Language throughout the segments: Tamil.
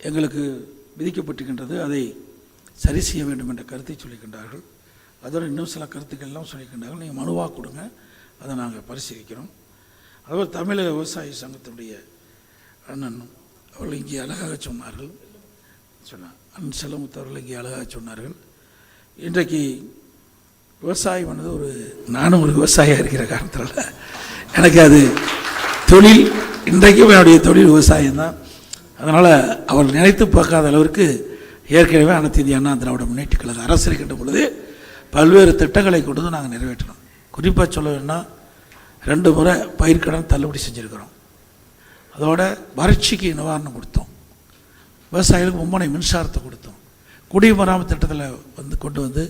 எங்களுக்கு விதிக்கப்பட்டிருக்கின்றது அதை சரி செய்ய வேண்டும் என்ற கருத்தை சொல்லிக்கின்றார்கள் அதோடு இன்னும் சில கருத்துக்கள் எல்லாம் சொல்லிக்கின்றார்கள் நீங்கள் மனுவாக கொடுங்க. அதை நாங்கள் பரிசீலிக்கிறோம். அதுபோல் தமிழக விவசாய சங்கத்தினுடைய அண்ணன். அவர்கள் இங்கே அழகாக சொன்னார்கள். சொன்னார். அண்ணன் செல்லமுத்து அவர்கள் இங்கே அழகாக சொன்னார்கள். இன்றைக்கு விவசாயம் பண்ணது ஒரு நானும் ஒரு விவசாயியாக இருக்கிற காரணத்தினால எனக்கு அது தொழில் இன்றைக்கும் என்னுடைய தொழில் விவசாயம்தான். அதனால் அவர் நினைத்து பார்க்காத அளவிற்கு ஏற்கனவே அனைத்து இந்திய அண்ணா திராவிட முன்னேற்ற கழக அரசு இருக்கின்ற பொழுது பல்வேறு திட்டங்களை கொண்டு வந்து நாங்கள் நிறைவேற்றினோம். குறிப்பாக சொல்ல வேணும்னா ரெண்டு முறை பயிர்க்கடன் தள்ளுபடி செஞ்சுருக்கிறோம். அதோட வறட்சிக்கு நிவாரணம் கொடுத்தோம். விவசாயிகளுக்கு மும்மனை மின்சாரத்தை கொடுத்தோம். குடிமராமத்து திட்டத்தில் வந்து கொண்டு வந்து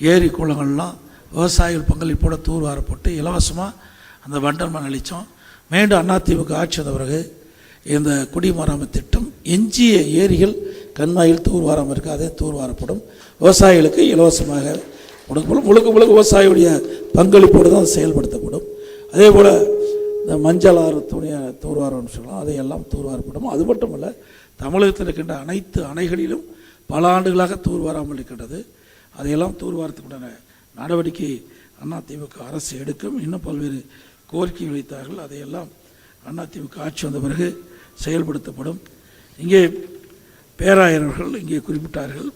ஏரி குளங்கள்லாம் விவசாயிகள் பங்களிப்போட தூர்வாரப்பட்டு இலவசமாக அந்த வண்டல் மண் அளித்தோம் மீண்டும் அதிமுக ஆட்சி வந்த பிறகு இந்த குடிமராமத்து திட்டம் எஞ்சிய ஏரிகள் கண்மாயில் தூர்வாரம் இருக்குது அதே தூர்வாரப்படும். விவசாயிகளுக்கு இலவசமாக கொடுக்கப்படும். முழுக்க முழுக்க விவசாயியுடைய பங்களிப்போடு தான் செயல்படுத்தப்படும். அதே போல் இந்த மஞ்சள் ஆறு துணியை தூர்வாரம்னு சொல்லலாம் அதையெல்லாம் தூர்வாரப்படும். அது மட்டுமல்ல தமிழகத்தில் இருக்கின்ற அனைத்து அணைகளிலும் பல ஆண்டுகளாக தூர்வாராமல் இருக்கின்றது. அதையெல்லாம் தூர்வாரத்துக்குண்டான நடவடிக்கை அதிமுக அரசு எடுக்கும். இன்னும் பல்வேறு கோரிக்கை வைத்தார்கள். அதையெல்லாம் அதிமுக ஆட்சி வந்த பிறகு செயல்படுத்தப்படும். இங்கே பேராயர்கள் இங்கே குறிப்பிட்டார்கள்.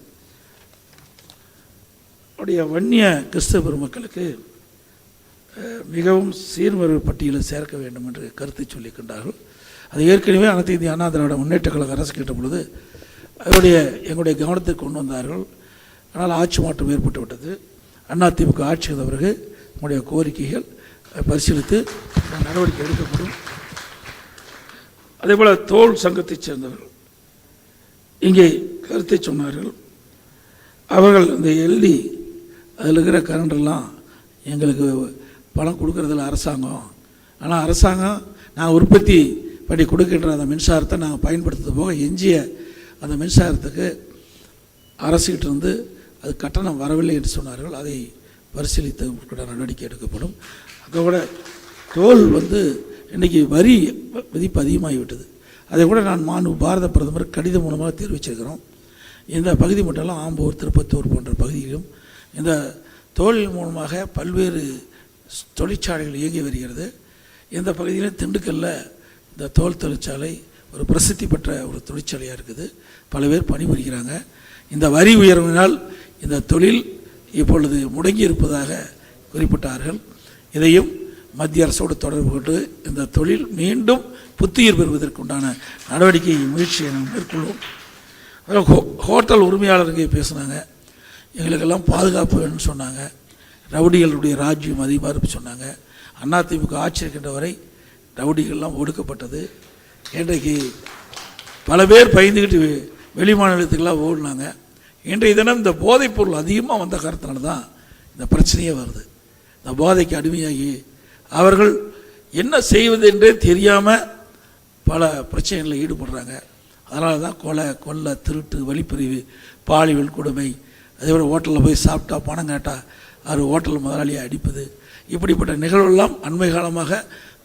உடைய வன்னிய கிறிஸ்தவ பெருமக்களுக்கு மிகவும் சீர்மறை பட்டியலில் சேர்க்க வேண்டும் என்று கருத்தை சொல்லியிருக்கின்றார்கள். அது ஏற்கனவே அனைத்து இந்திய அண்ணா திராவிட முன்னேற்ற கழக அரசு கேட்ட பொழுது அவருடைய எங்களுடைய கவனத்துக்கு கொண்டு வந்தார்கள். ஆனால் ஆட்சி மாற்றம் ஏற்பட்டு விட்டது. அதிமுக ஆட்சி வந்த பிறகு உங்களுடைய கோரிக்கைகள் பரிசீலித்து நடவடிக்கை எடுக்கப்படும். அதேபோல் தோல் சங்கத்தைச் சேர்ந்தவர்கள். இங்கே கருத்தை சொன்னார்கள். அவர்கள் இந்த எல்டி அதில் இருக்கிற கரண்டெல்லாம் எங்களுக்கு பணம் கொடுக்கறதில்ல அரசாங்கம். ஆனால் அரசாங்கம் நான் உற்பத்தி பண்ணி கொடுக்கின்ற அந்த மின்சாரத்தை நாங்கள் பயன்படுத்துறது போக எஞ்சிய அந்த மின்சாரத்துக்கு அரசுகிட்ட இருந்து அது கட்டணம் வரவில்லை என்று சொன்னார்கள். அதை பரிசீலித்து நடவடிக்கை எடுக்கப்படும். அதோட தோல் வந்து இன்றைக்கி வரி மதிப்பு அதிகமாகிவிட்டது. அதை கூட நான் மாண்பு பாரத பிரதமர் கடிதம் மூலமாக தெரிவிச்சிருக்கிறோம். இந்த பகுதி மட்டும் ஆம்பூர் திருப்பத்தூர் போன்ற பகுதியிலும் இந்த தொழில் மூலமாக பல்வேறு தொழிற்சாலைகள் இயங்கி வருகிறது. இந்த பகுதியிலும் திண்டுக்கல்ல இந்த தோல் தொழிற்சாலை ஒரு பிரசித்தி பெற்ற ஒரு தொழிற்சாலையாக இருக்குது. பல பேர் பணிபுரிகிறாங்க. இந்த வரி உயர்வினால் இந்த தொழில் இப்பொழுது முடங்கி இருப்பதாக குறிப்பிட்டார்கள். இதையும் மத்திய அரசோடு தொடர்பு கொண்டு இந்த தொழில் மீண்டும் புத்துயிர் பெறுவதற்குண்டான நடவடிக்கை முயற்சியை நாம் மேற்கொள்வோம். அப்புறம் ஹோ ஹோட்டல் உரிமையாளருங்க பேசுனாங்க. எங்களுக்கெல்லாம் பாதுகாப்பு வேணும்னு சொன்னாங்க. ரவுடிகளுடைய ராஜ்யம் அதிகமாக இருப்பு சொன்னாங்க. அதிமுக ஆட்சி இருக்கின்ற வரை ரவுடிகள்லாம் ஒடுக்கப்பட்டது. இன்றைக்கு பல பேர் பயந்துக்கிட்டு வெளி மாநிலத்துக்கெல்லாம் ஓடினாங்க. இன்றைய தினம் இந்த போதைப்பொருள் அதிகமாக வந்த காரணத்தினால தான் இந்த பிரச்சனையே வருது. இந்த போதைக்கு அடிமையாகி அவர்கள் என்ன செய்வது என்றே தெரியாமல் பல பிரச்சனைகளில் ஈடுபடுறாங்க. அதனால தான் கொலை கொள்ளை திருட்டு வழிப்பறிவு பாலியல் கொடுமை அதே போல் ஹோட்டலில் போய் சாப்பிட்டா பணம் கேட்டால் அவர் ஹோட்டல் முதலாளியை அடிப்பது. இப்படிப்பட்ட நிகழ்வெல்லாம் அண்மை காலமாக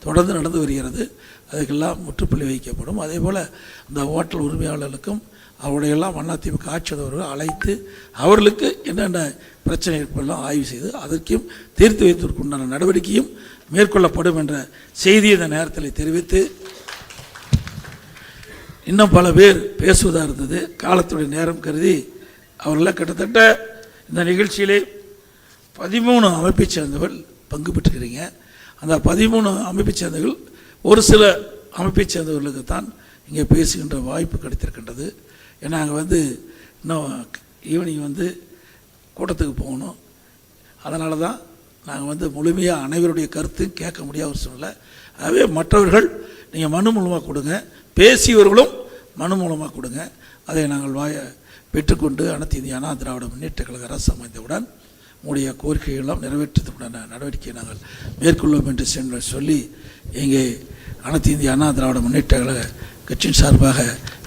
தொடர்ந்து நடந்து வருகிறது. அதுக்கெல்லாம் முற்றுப்புள்ளி வைக்கப்படும். அதே போல் அந்த ஹோட்டல் உரிமையாளர்களுக்கும் அவருடையெல்லாம் அதிமுக ஆட்சி வந்தவர்கள் அழைத்து அவர்களுக்கு என்னென்ன பிரச்சனை இருப்பதெல்லாம் ஆய்வு செய்து அதற்கும் தீர்த்து வைப்பதற்குண்டான நடவடிக்கையும் மேற்கொள்ளப்படும் என்ற செய்தி இந்த நேரத்தில் தெரிவித்து இன்னும் பல பேர் பேசுவதாக இருந்தது. காலத்துடைய நேரம் கருதி அவர்களாம் கிட்டத்தட்ட இந்த நிகழ்ச்சியிலே பதிமூணு அமைப்பைச் சேர்ந்தவர்கள் பங்கு பெற்றுக்கிறீங்க அந்த பதிமூணு அமைப்பைச் சேர்ந்தவர்கள் ஒரு சில அமைப்பைச் சேர்ந்தவர்களுக்கு தான் இங்கே பேசுகின்ற வாய்ப்பு கிடைத்திருக்கின்றது. ஏன்னா அங்கே வந்து இன்னும் ஈவினிங் வந்து கூட்டத்துக்கு போகணும். அதனால தான் நாங்கள் வந்து முழுமையாக அனைவருடைய கருத்தையும் கேட்க முடியாத ஒரு சூழ்நிலை ஆகவே மற்றவர்கள் நீங்கள் மனு மூலமாக கொடுங்க. பேசியவர்களும் மனு மூலமாக கொடுங்க. அதை நாங்கள் வாய பெற்றுக்கொண்டு அனைத்து இந்திய அண்ணா திராவிட முன்னேற்ற கழக அரசு அமைந்தவுடன் உங்களுடைய கோரிக்கைகளெல்லாம் நிறைவேற்றத்துக்குடான நடவடிக்கையை நாங்கள் மேற்கொள்வோம் என்று சென்று சொல்லி இங்கே அனைத்து இந்திய அண்ணா திராவிட முன்னேற்ற கழக கட்சியின் சார்பாக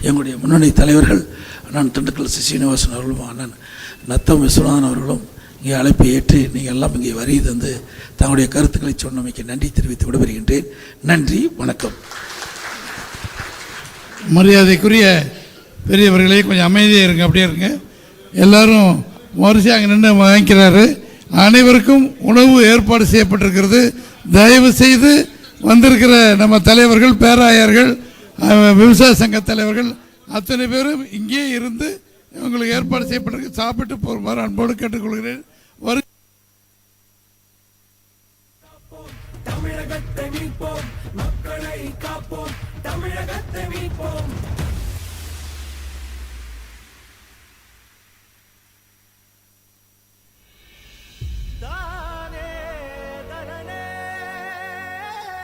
எங்களுடைய முன்னணி தலைவர்கள் அண்ணன் திண்டுக்கல் சீனிவாசன் அவர்களும் அண்ணன் நத்தம் விஸ்வநாதன் அவர்களும் இங்கே அழைப்பை ஏற்று நீங்கள் எல்லாம் இங்கே வரி தந்து தங்களுடைய கருத்துக்களை சொன்னமைக்கு நன்றி தெரிவித்து விடைபெறுகின்றேன். நன்றி வணக்கம். மரியாதைக்குரிய பெரியவர்களே கொஞ்சம் அமைதியாக இருங்க அப்படியே இருங்க. எல்லாரும் வரிசையாக அங்கே நின்று வாங்கிக்கிறாரு. அனைவருக்கும் உணவு ஏற்பாடு செய்யப்பட்டிருக்கிறது. தயவு செய்து வந்திருக்கிற நம்ம தலைவர்கள் பேராயர்கள் விவசாய சங்க தலைவர்கள் அத்தனை பேரும் இங்கே இருந்து உங்களுக்கு ஏற்பாடு செய்யப்பட்டிருக்கு. சாப்பிட்டு போகுமாறு அன்போடு கேட்டுக்கொள்கிறேன். வரு தமிழகத்தை மீட்போம். மக்களை காப்போம். தமிழகத்தை மீட்போம்.